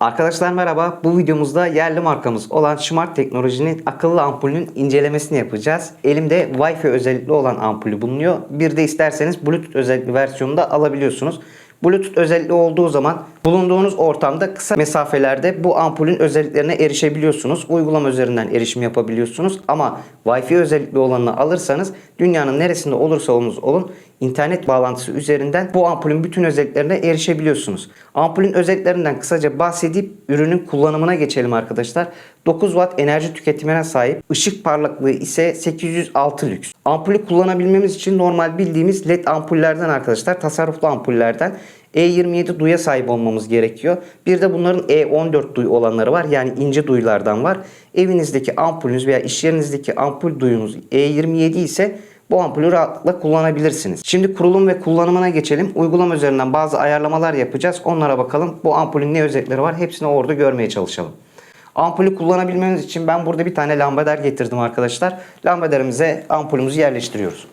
Arkadaşlar merhaba. Bu videomuzda yerli markamız olan Smart Teknoloji'nin akıllı ampulünün incelemesini yapacağız. Elimde Wi-Fi özellikli olan ampulü bulunuyor. Bir de isterseniz Bluetooth özellikli versiyonu da alabiliyorsunuz. Bluetooth özelliği olduğu zaman bulunduğunuz ortamda kısa mesafelerde bu ampulün özelliklerine erişebiliyorsunuz. Uygulama üzerinden erişim yapabiliyorsunuz. Ama Wi-Fi özellikli olanını alırsanız dünyanın neresinde olursa olunuz olun internet bağlantısı üzerinden bu ampulün bütün özelliklerine erişebiliyorsunuz. Ampulün özelliklerinden kısaca bahsedip ürünün kullanımına geçelim arkadaşlar. 9 watt enerji tüketimine sahip, ışık parlaklığı ise 806 lüks. Ampulü kullanabilmemiz için normal bildiğimiz led ampullerden arkadaşlar, tasarruflu ampullerden E27 duya sahip olmamız gerekiyor. Bir de bunların E14 duyu olanları var. Yani ince duyulardan var. Evinizdeki ampulünüz veya iş yerinizdeki ampul duyunuz E27 ise bu ampulü rahatlıkla kullanabilirsiniz. Şimdi kurulum ve kullanımına geçelim. Uygulama üzerinden bazı ayarlamalar yapacağız. Onlara bakalım. Bu ampulün ne özellikleri var hepsini orada görmeye çalışalım. Ampulü kullanabilmemiz için ben burada bir tane lambader getirdim arkadaşlar. Lambaderimize ampulümüzü yerleştiriyoruz.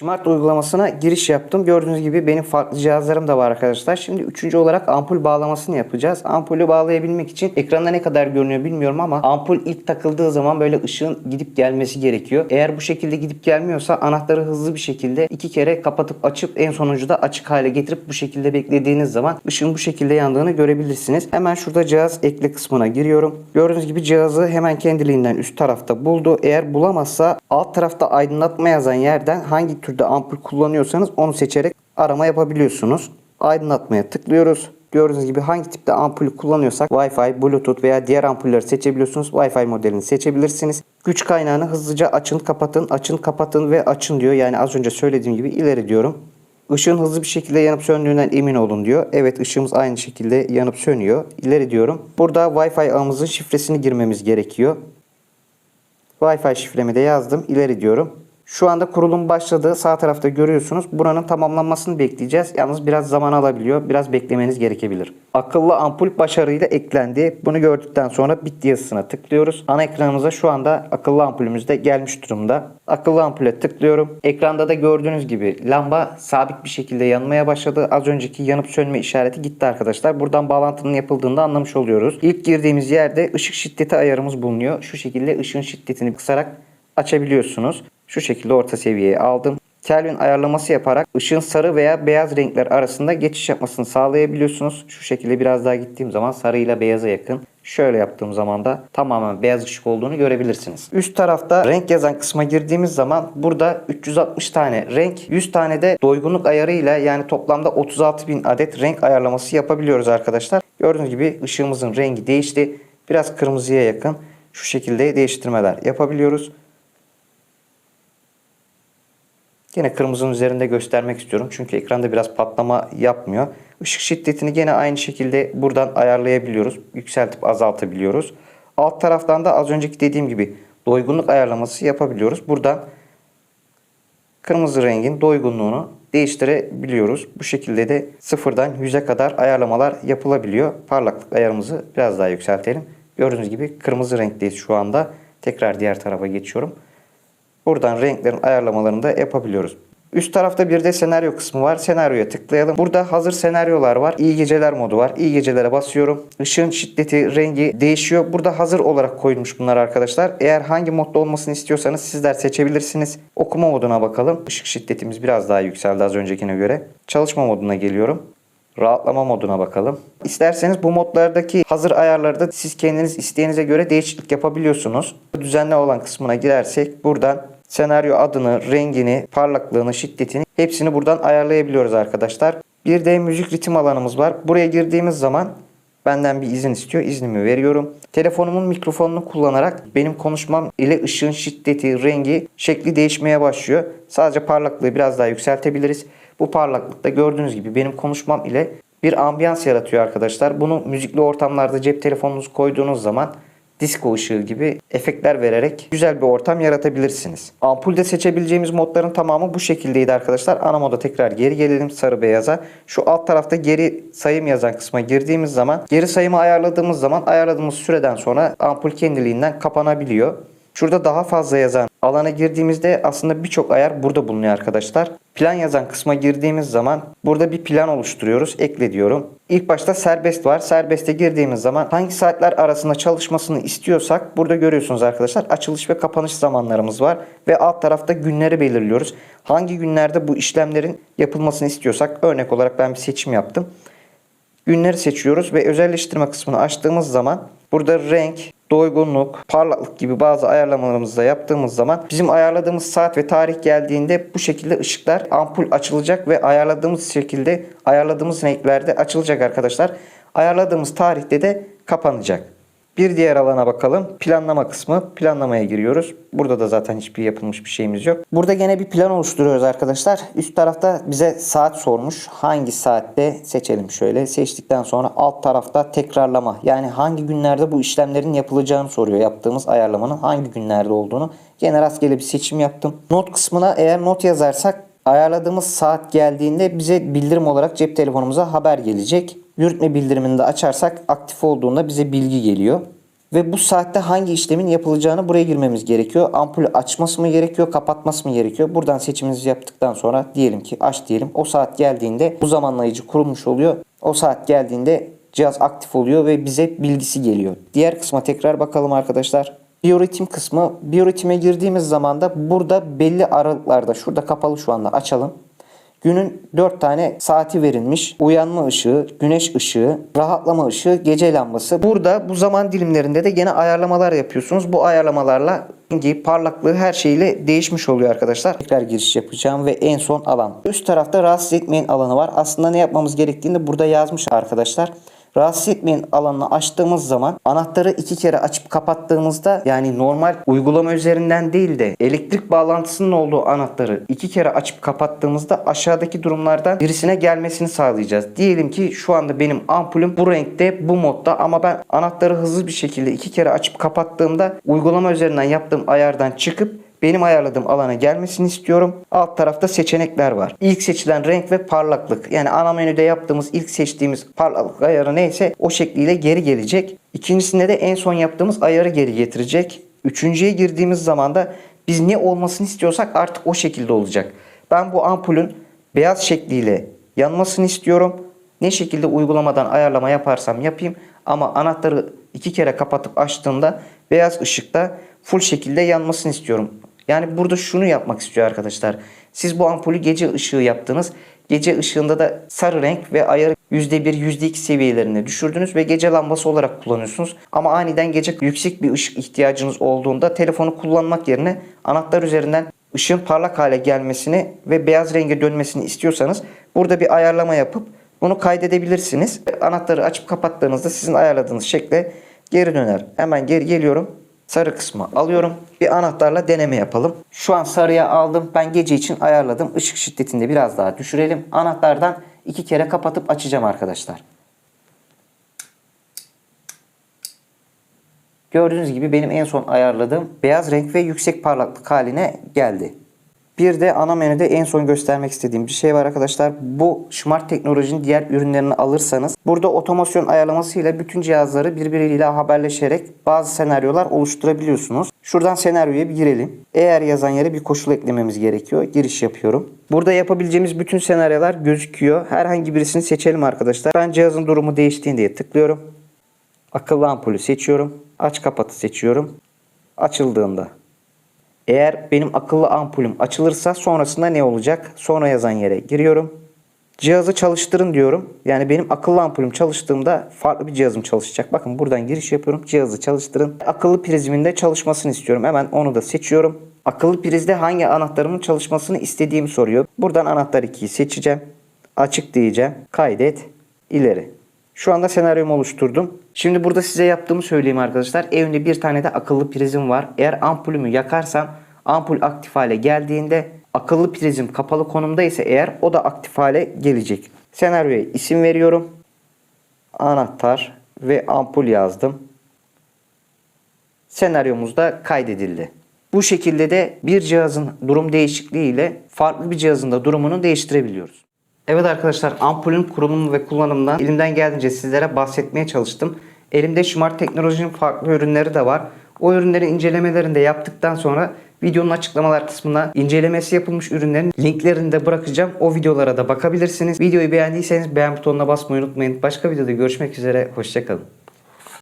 Smart uygulamasına giriş yaptım. Gördüğünüz gibi benim farklı cihazlarım da var arkadaşlar. Şimdi üçüncü olarak ampul bağlamasını yapacağız. Ampulü bağlayabilmek için ekranda ne kadar görünüyor bilmiyorum ama ampul ilk takıldığı zaman böyle ışığın gidip gelmesi gerekiyor. Eğer bu şekilde gidip gelmiyorsa anahtarı hızlı bir şekilde iki kere kapatıp açıp en sonuncu da açık hale getirip bu şekilde beklediğiniz zaman ışığın bu şekilde yandığını görebilirsiniz. Hemen şurada cihaz ekle kısmına giriyorum. Gördüğünüz gibi cihazı hemen kendiliğinden üst tarafta buldu. Eğer bulamazsa alt tarafta aydınlatma yazan yerden hangi türde ampul kullanıyorsanız onu seçerek arama yapabiliyorsunuz. Aydınlatmaya tıklıyoruz. Gördüğünüz gibi hangi tipte ampulü kullanıyorsak Wi-Fi, Bluetooth veya diğer ampulleri seçebiliyorsunuz. Wi-Fi modelini seçebilirsiniz. Güç kaynağını hızlıca açın, kapatın, açın, kapatın ve açın diyor. Yani az önce söylediğim gibi ileri diyorum. Işığın hızlı bir şekilde yanıp söndüğünden emin olun diyor. Evet ışığımız aynı şekilde yanıp sönüyor. İleri diyorum. Burada Wi-Fi ağımızın şifresini girmemiz gerekiyor. Wi-Fi şifremi de yazdım. İleri diyorum. Şu anda kurulum başladı. Sağ tarafta görüyorsunuz. Buranın tamamlanmasını bekleyeceğiz. Yalnız biraz zaman alabiliyor. Biraz beklemeniz gerekebilir. Akıllı ampul başarıyla eklendi. Bunu gördükten sonra bitti yazısına tıklıyoruz. Ana ekranımıza şu anda akıllı ampulümüz de gelmiş durumda. Akıllı ampule tıklıyorum. Ekranda da gördüğünüz gibi lamba sabit bir şekilde yanmaya başladı. Az önceki yanıp sönme işareti gitti arkadaşlar. Buradan bağlantının yapıldığını anlamış oluyoruz. İlk girdiğimiz yerde ışık şiddeti ayarımız bulunuyor. Şu şekilde ışığın şiddetini kısarak açabiliyorsunuz. Şu şekilde orta seviyeye aldım. Kelvin ayarlaması yaparak ışığın sarı veya beyaz renkler arasında geçiş yapmasını sağlayabiliyorsunuz. Şu şekilde biraz daha gittiğim zaman sarı ile beyaza yakın. Şöyle yaptığım zaman da tamamen beyaz ışık olduğunu görebilirsiniz. Üst tarafta renk yazan kısma girdiğimiz zaman burada 360 tane renk, 100 tane de doygunluk ayarıyla yani toplamda 36.000 adet renk ayarlaması yapabiliyoruz arkadaşlar. Gördüğünüz gibi ışığımızın rengi değişti. Biraz kırmızıya yakın. Şu şekilde değiştirmeler yapabiliyoruz. Yine kırmızının üzerinde göstermek istiyorum. Çünkü ekranda biraz patlama yapmıyor. Işık şiddetini gene aynı şekilde buradan ayarlayabiliyoruz. Yükseltip azaltabiliyoruz. Alt taraftan da az önceki dediğim gibi doygunluk ayarlaması yapabiliyoruz. Buradan kırmızı rengin doygunluğunu değiştirebiliyoruz. Bu şekilde de sıfırdan 100'e kadar ayarlamalar yapılabiliyor. Parlaklık ayarımızı biraz daha yükseltelim. Gördüğünüz gibi kırmızı renkteyiz şu anda. Tekrar diğer tarafa geçiyorum. Buradan renklerin ayarlamalarını da yapabiliyoruz. Üst tarafta bir de senaryo kısmı var. Senaryoya tıklayalım. Burada hazır senaryolar var. İyi geceler modu var. İyi gecelere basıyorum. Işığın şiddeti, rengi değişiyor. Burada hazır olarak koyulmuş bunlar arkadaşlar. Eğer hangi modda olmasını istiyorsanız sizler seçebilirsiniz. Okuma moduna bakalım. Işık şiddetimiz biraz daha yükseldi az öncekine göre. Çalışma moduna geliyorum. Rahatlama moduna bakalım. İsterseniz bu modlardaki hazır ayarları da siz kendiniz isteğinize göre değişiklik yapabiliyorsunuz. Düzenli olan kısmına girersek buradan senaryo adını, rengini, parlaklığını, şiddetini hepsini buradan ayarlayabiliyoruz arkadaşlar. Bir de müzik ritim alanımız var. Buraya girdiğimiz zaman benden bir izin istiyor. İznimi veriyorum. Telefonumun mikrofonunu kullanarak benim konuşmam ile ışığın şiddeti, rengi, şekli değişmeye başlıyor. Sadece parlaklığı biraz daha yükseltebiliriz. Bu parlaklıkta gördüğünüz gibi benim konuşmam ile bir ambiyans yaratıyor arkadaşlar. Bunu müzikli ortamlarda cep telefonunuzu koyduğunuz zaman disco ışığı gibi efektler vererek güzel bir ortam yaratabilirsiniz. Ampulde seçebileceğimiz modların tamamı bu şekildeydi arkadaşlar. Ana moda tekrar geri gelelim sarı beyaza. Şu alt tarafta geri sayım yazan kısma girdiğimiz zaman geri sayımı ayarladığımız zaman ayarladığımız süreden sonra ampul kendiliğinden kapanabiliyor. Şurada daha fazla yazan Alana girdiğimizde aslında birçok ayar burada bulunuyor arkadaşlar. Plan yazan kısma girdiğimiz zaman burada bir plan oluşturuyoruz. Ekle diyorum. İlk başta serbest var. Serbeste girdiğimiz zaman hangi saatler arasında çalışmasını istiyorsak burada görüyorsunuz arkadaşlar. Açılış ve kapanış zamanlarımız var. Ve alt tarafta günleri belirliyoruz. Hangi günlerde bu işlemlerin yapılmasını istiyorsak örnek olarak ben bir seçim yaptım. Günleri seçiyoruz ve özelleştirme kısmını açtığımız zaman burada renk, doygunluk, parlaklık gibi bazı ayarlamalarımızı da yaptığımız zaman bizim ayarladığımız saat ve tarih geldiğinde bu şekilde ışıklar ampul açılacak ve ayarladığımız şekilde ayarladığımız renklerde açılacak arkadaşlar. Ayarladığımız tarihte de kapanacak. Bir diğer alana bakalım. Planlama kısmı. Planlamaya giriyoruz. Burada da zaten hiçbir yapılmış bir şeyimiz yok. Burada gene bir plan oluşturuyoruz arkadaşlar. Üst tarafta bize saat sormuş. Hangi saatte seçelim şöyle. Seçtikten sonra alt tarafta tekrarlama. Yani hangi günlerde bu işlemlerin yapılacağını soruyor. Yaptığımız ayarlamanın hangi günlerde olduğunu. Gene rastgele bir seçim yaptım. Not kısmına eğer not yazarsak ayarladığımız saat geldiğinde bize bildirim olarak cep telefonumuza haber gelecek. Yürütme bildirimini de açarsak aktif olduğunda bize bilgi geliyor. Ve bu saatte hangi işlemin yapılacağını buraya girmemiz gerekiyor. Ampulü açması mı gerekiyor, kapatması mı gerekiyor? Buradan seçimimizi yaptıktan sonra diyelim ki aç diyelim. O saat geldiğinde bu zamanlayıcı kurulmuş oluyor. O saat geldiğinde cihaz aktif oluyor ve bize bilgisi geliyor. Diğer kısma tekrar bakalım arkadaşlar. Biyoritim kısmı. Biyoritime girdiğimiz zaman da burada belli aralıklarda şurada kapalı şu anda açalım. Günün 4 tane saati verilmiş. Uyanma ışığı, güneş ışığı, rahatlama ışığı, gece lambası. Burada bu zaman dilimlerinde de gene ayarlamalar yapıyorsunuz. Bu ayarlamalarla rengi, parlaklığı her şeyle değişmiş oluyor arkadaşlar. Tekrar giriş yapacağım ve en son alan. Üst tarafta rahatsız etmeyin alanı var. Aslında ne yapmamız gerektiğini burada yazmış arkadaşlar. Rahatsız etmeyin alanını açtığımız zaman anahtarı iki kere açıp kapattığımızda yani normal uygulama üzerinden değil de elektrik bağlantısının olduğu anahtarı iki kere açıp kapattığımızda aşağıdaki durumlardan birisine gelmesini sağlayacağız. Diyelim ki şu anda benim ampulüm bu renkte bu modda ama ben anahtarı hızlı bir şekilde iki kere açıp kapattığımda uygulama üzerinden yaptığım ayardan çıkıp benim ayarladığım alana gelmesini istiyorum. Alt tarafta seçenekler var. İlk seçilen renk ve parlaklık. Yani ana menüde yaptığımız ilk seçtiğimiz parlaklık ayarı neyse o şekliyle geri gelecek. İkincisinde de en son yaptığımız ayarı geri getirecek. Üçüncüye girdiğimiz zaman da biz ne olmasını istiyorsak artık o şekilde olacak. Ben bu ampulün beyaz şekliyle yanmasını istiyorum. Ne şekilde uygulamadan ayarlama yaparsam yapayım ama anahtarı iki kere kapatıp açtığımda beyaz ışıkta full şekilde yanmasını istiyorum. Yani burada şunu yapmak istiyor arkadaşlar. Siz bu ampulü gece ışığı yaptınız. Gece ışığında da sarı renk ve ayarı %1, %2 seviyelerine düşürdünüz ve gece lambası olarak kullanıyorsunuz. Ama aniden gece yüksek bir ışık ihtiyacınız olduğunda telefonu kullanmak yerine anahtar üzerinden ışığın parlak hale gelmesini ve beyaz renge dönmesini istiyorsanız burada bir ayarlama yapıp bunu kaydedebilirsiniz. Anahtarı açıp kapattığınızda sizin ayarladığınız şekle geri döner. Hemen geri geliyorum. Sarı kısmı alıyorum. Bir anahtarla deneme yapalım. Şu an sarıya aldım. Ben gece için ayarladım. Işık şiddetini de biraz daha düşürelim. Anahtardan iki kere kapatıp açacağım arkadaşlar. Gördüğünüz gibi benim en son ayarladığım beyaz renk ve yüksek parlaklık haline geldi. Bir de ana menüde en son göstermek istediğim bir şey var arkadaşlar. Bu Smart Teknoloji'nin diğer ürünlerini alırsanız burada otomasyon ayarlamasıyla bütün cihazları birbiriyle haberleşerek bazı senaryolar oluşturabiliyorsunuz. Şuradan senaryoya bir girelim. Eğer yazan yere bir koşul eklememiz gerekiyor. Giriş yapıyorum. Burada yapabileceğimiz bütün senaryolar gözüküyor. Herhangi birisini seçelim arkadaşlar. Ben cihazın durumu değiştiğinde diye tıklıyorum. Akıllı ampulü seçiyorum. Aç kapatı seçiyorum. Açıldığında eğer benim akıllı ampulüm açılırsa sonrasında ne olacak? Sonra yazan yere giriyorum. Cihazı çalıştırın diyorum. Yani benim akıllı ampulüm çalıştığımda farklı bir cihazım çalışacak. Bakın buradan giriş yapıyorum. Cihazı çalıştırın. Akıllı prizimin de çalışmasını istiyorum. Hemen onu da seçiyorum. Akıllı prizde hangi anahtarımın çalışmasını istediğimi soruyor. Buradan anahtar 2'yi seçeceğim. Açık diyeceğim. Kaydet. ileri. Şu anda senaryomu oluşturdum. Şimdi burada size yaptığımı söyleyeyim arkadaşlar. Evimde bir tane de akıllı prizim var. Eğer ampulümü yakarsam ampul aktif hale geldiğinde akıllı prizim kapalı konumda ise eğer o da aktif hale gelecek. Senaryoya isim veriyorum. Anahtar ve ampul yazdım. Senaryomuz da kaydedildi. Bu şekilde de bir cihazın durum değişikliği ile farklı bir cihazın da durumunu değiştirebiliyoruz. Evet arkadaşlar ampulün kurulumu ve kullanımından elimden geldiğince sizlere bahsetmeye çalıştım. Elimde Smart Teknoloji'nin farklı ürünleri de var. O ürünlerin incelemelerini de yaptıktan sonra Videonun açıklamalar kısmına incelemesi yapılmış ürünlerin linklerini de bırakacağım. O videolara da bakabilirsiniz. Videoyu beğendiyseniz beğen butonuna basmayı unutmayın. Başka videoda görüşmek üzere. Hoşçakalın.